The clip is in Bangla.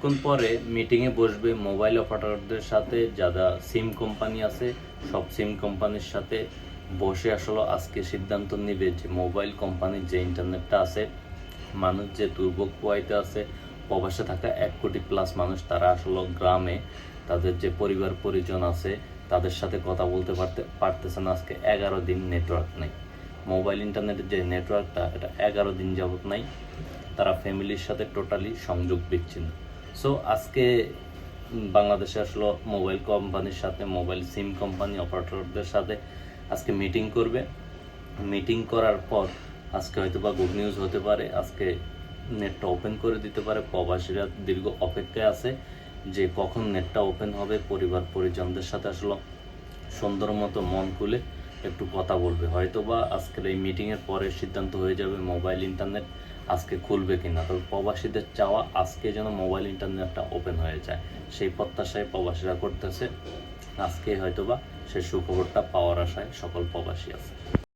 কিছুক্ষণ পরে মিটিংয়ে বসবে মোবাইল অপারেটরদের সাথে, যারা সিম কোম্পানি আছে, সব সিম কোম্পানির সাথে বসে আসলে আজকে সিদ্ধান্ত নেবে যে মোবাইল কোম্পানির যে ইন্টারনেটটা আছে, মানুষ যে দুর্ভোগ পোয়াইতে আছে, প্রবাসে থাকা এক কোটি প্লাস মানুষ তারা আসলে গ্রামে তাদের যে পরিবার পরিজন আছে, তাদের সাথে কথা বলতে পারতে, পারতেছে না আজকে এগারো দিন নেটওয়ার্ক নেই। মোবাইল ইন্টারনেটের যে নেটওয়ার্কটা এটা এগারো দিন যাবত নাই, তারা ফ্যামিলির সাথে টোটালি সংযোগ বিচ্ছিন্ন। সো আজকে বাংলাদেশে আসলো মোবাইল কোম্পানির সাথে মোবাইল সিম কোম্পানি অপারেটরদের সাথে। আজকে মিটিং করবে। মিটিং করার পর আজকে হয়তো বা গুড নিউজ হতে পারে। আজকে নেটটা ওপেন করে দিতে পারে। প্রবাসীরা দীর্ঘ অপেক্ষায় আছে যে কখন নেটটা ওপেন হবে। পরিবার পরিজনদের সাথে আসলে। সুন্দর মতো মন খুলে একটু কথা বলবে। হয়তো বা আজকের এই মিটিংয়ের পরে সিদ্ধান্ত হয়ে যাবে মোবাইল ইন্টারনেট আজকে খুলবে কিনা। তবে প্রবাসীদের চাওয়া আজকে যেন মোবাইল ইন্টারনেটটা ওপেন হয়ে যায়। সেই প্রত্যাশায় প্রবাসীরা করতেছে। আজকে হয়তোবা সেই সুখবরটা পাওয়ার আশায় সকল প্রবাসী আছে।